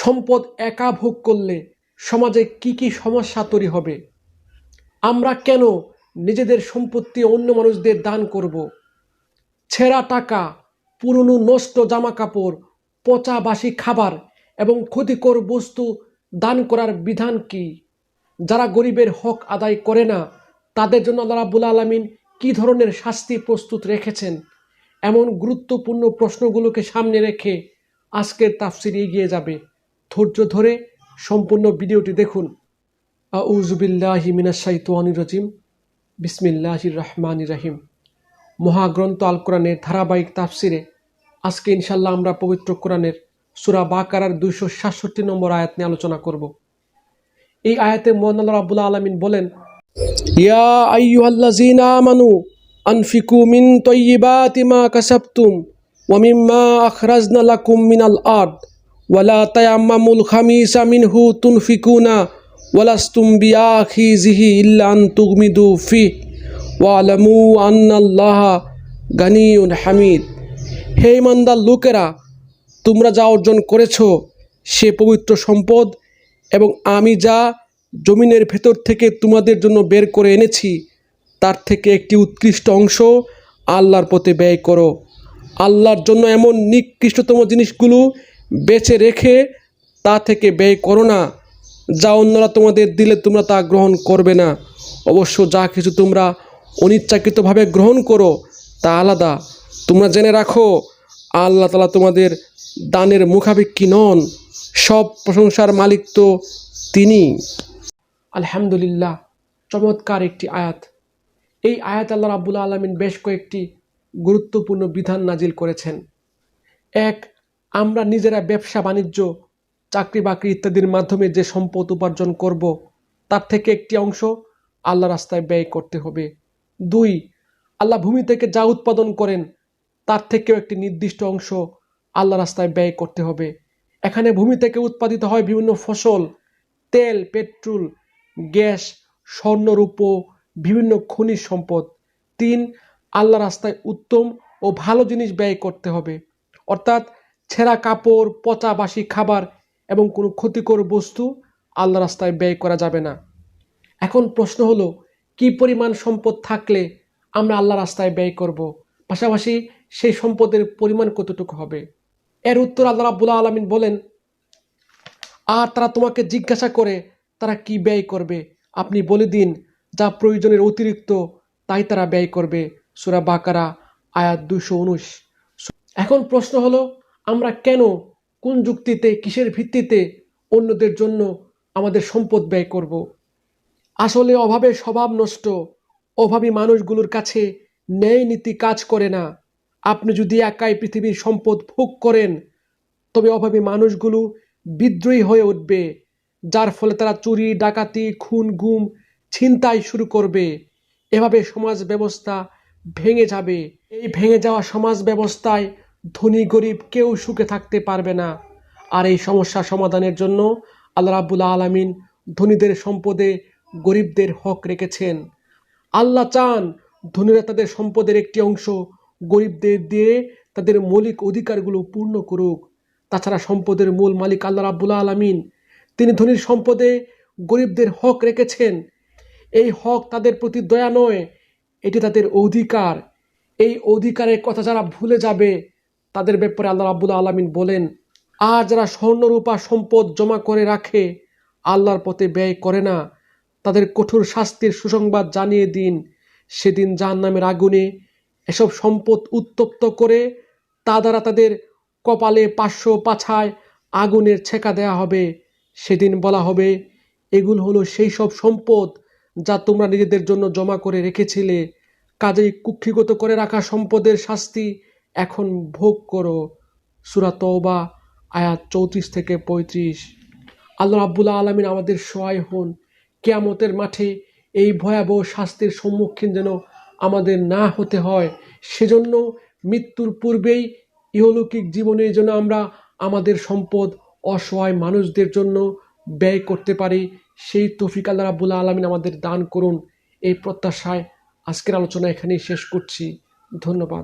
সম্পদ একা ভোগ করলে সমাজে কি কি সমস্যা তৈরি হবে? আমরা কেন নিজেদের সম্পত্তি অন্য মানুষদের দান করব? ছেঁড়া টাকা, পুরনো নষ্ট জামা কাপড় পচা বাসি খাবার এবং ক্ষতিকর বস্তু দান করার বিধান কি? যারা গরিবের হক আদায় করে না, তাদের জন্য আল্লাহ রাবুল আলমিন কী ধরনের শাস্তি প্রস্তুত রেখেছেন? এমন গুরুত্বপূর্ণ প্রশ্নগুলোকে সামনে রেখে আজকের তাফসির এগিয়ে যাবে। ধৈর্য ধরে সম্পূর্ণ ভিডিওটি দেখুন। আউজুবিল্লাহি মিনাশাইতানির রাজিম। বিসমিল্লাহির রহমানির রাহিম। মহাগ্রন্থ আল কোরআনের ধারাবাহিক তাফসিরে আজকে ইনশাল্লাহ আমরা পবিত্র কোরআনের সুরা বাকারার দুইশো সাতষট্টি নম্বর আয়াত নিয়ে আলোচনা করব। এই আয়াতে মোহান রাবুল্লাহ আলমিন বলেন, ইয়া আইয়ুহাল্লাযীনা আমানু আনফিকু মিন তাইয়্যিবাতি মা কাসাবতুম ওয়া মিম্মা আখরাজনা মিনাল ওয়ালা তায়াম্মামুল খামিসা মিনহু তুনফিকুনা, ওয়ালাস্তুম বিআখিযিহি ইল্লা আন তুগমিদু ফিহ ওয়ালামু আন্নাল্লাহা গানিয়ুন হামিদ। হে ইমানদার লোকেরা, তোমরা যা অর্জন করেছ, সে পবিত্র সম্পদ এবং আমি যা জমিনের ভেতর থেকে তোমাদের জন্য বের করে এনেছি, তার থেকে একটি উৎকৃষ্ট অংশ আল্লাহর পথে ব্যয় করো। আল্লাহর জন্য এমন নিকৃষ্টতম জিনিসগুলো বেছে রেখে তা থেকে ব্যয় করো না। যা অন্যরা তোমাদের দিলে তোমরা তা গ্রহণ করবে না। অবশ্য যা কিছু তোমরা অনিচ্ছাকৃতভাবে গ্রহণ করো, তা আলাদা। তোমরা জেনে রাখো, আল্লাহ তালা তোমাদের দানের মুখাভিক্ষি নন। সব প্রশংসার মালিক তো তিনি। আলহামদুলিল্লাহ, চমৎকার একটি আয়াত। এই আয়াত আল্লাহ রাবুল আলমিন বেশ কয়েকটি গুরুত্বপূর্ণ বিধান নাজিল করেছেন। এক আমরা নিজেরা ব্যবসা, বাণিজ্য চাকরি বাকরি ইত্যাদির মাধ্যমে যে সম্পদ উপার্জন করব, তার থেকে একটি অংশ আল্লাহ রাস্তায় ব্যয় করতে হবে। দুই, আল্লাহ ভূমি থেকে যা উৎপাদন করেন, তার থেকেও একটি নির্দিষ্ট অংশ আল্লাহ রাস্তায় ব্যয় করতে হবে। এখানে ভূমি থেকে উৎপাদিত হয় বিভিন্ন ফসল, তেল, পেট্রোল, গ্যাস স্বর্ণরূপ বিভিন্ন খনিজ সম্পদ। তিন, আল্লাহ রাস্তায় উত্তম ও ভালো জিনিস ব্যয় করতে হবে। অর্থাৎ ছেঁড়া কাপড়, পচা বাসি খাবার এবং কোনো ক্ষতিকর বস্তু আল্লাহ রাস্তায় ব্যয় করা যাবে না। এখন প্রশ্ন হলো, কি পরিমাণ সম্পদ থাকলে আমরা আল্লাহ রাস্তায় ব্যয় করব? পাশাপাশি সেই সম্পদের পরিমাণ কতটুকু হবে? এর উত্তর আল্লাহ রাবুল্লাহ আলমিন বলেন, আর তারা তোমাকে জিজ্ঞাসা করে, তারা কি ব্যয় করবে? আপনি বলে দিন, যা প্রয়োজনের অতিরিক্ত, তাই তারা ব্যয় করবে। সুরা বাকারা, আয়াত দুশো উনিশ। এখন প্রশ্ন হলো আমরা কেন, কোন যুক্তিতে, কিসের ভিত্তিতে অন্যদের জন্য আমাদের সম্পদ ব্যয় করব। আসলে অভাবে স্বভাব নষ্ট, অভাবী মানুষগুলোর কাছে ন্যায় নীতি কাজ করে না। আপনি যদি একাই পৃথিবীর সম্পদ ভোগ করেন, তবে অভাবী মানুষগুলো বিদ্রোহী হয়ে উঠবে, যার ফলে তারা চুরি, ডাকাতি, খুন, গুম, ছিনতাই শুরু করবে। এভাবে সমাজ ব্যবস্থা ভেঙে যাবে। এই ভেঙে যাওয়া সমাজ ব্যবস্থায় ধনী গরিব কেউ সুখে থাকতে পারবে না। আর এই সমস্যা সমাধানের জন্য আল্লাহ রাবুল আলমিন ধনীদের সম্পদে গরিবদের হক রেখেছেন। আল্লাহ চান ধনীরা তাদের সম্পদের একটি অংশ গরিবদের দিয়ে তাদের মৌলিক অধিকারগুলো পূর্ণ করুক। তাছাড়া সম্পদের মূল মালিক আল্লাহ রাবুল আলমিন, তিনি ধনীর সম্পদে গরিবদের হক রেখেছেন। এই হক তাদের প্রতি দয়া নয়, এটি তাদের অধিকার। এই অধিকারের কথা যারা ভুলে যাবে তাদের ব্যাপারে আল্লাহ রাবুল আলমিন বলেন, আর যারা স্বর্ণরূপা সম্পদ জমা করে রাখে, আল্লাহর পথে ব্যয় করে না। তাদের কঠোর শাস্তির সুসংবাদ জানিয়ে দিন। সেদিন যার নামের আগুনে এসব সম্পদ উত্তপ্ত করে তা দ্বারা তাদের কপালে পাঁচশো পাছায় আগুনের ছেঁকা দেয়া হবে। সেদিন বলা হবে, এগুলো হলো সেই সব সম্পদ যা তোমরা নিজেদের জন্য জমা করে রেখেছিলে। কাজেই কুক্ষিগত করে রাখা সম্পদের শাস্তি এখন ভোগ করো। সুরা তওবা, আয়াত চৌত্রিশ থেকে পঁয়ত্রিশ। আল্লাহ রাব্বুল্লাহ আলমিন আমাদের সহায় হন। কেয়ামতের মাঠে এই ভয়াবহ শাস্তির সম্মুখীন যেন আমাদের না হতে হয়। সেজন্য মৃত্যুর পূর্বেই ইহলৌকিক জীবনে যেন আমরা আমাদের সম্পদ অসহায় মানুষদের জন্য ব্যয় করতে পারি, সেই তফিক আল্লাহ রাবুল্লাহ আলমিন আমাদের দান করুন। এই প্রত্যাশায় আজকের আলোচনা এখানেই শেষ করছি। ধন্যবাদ।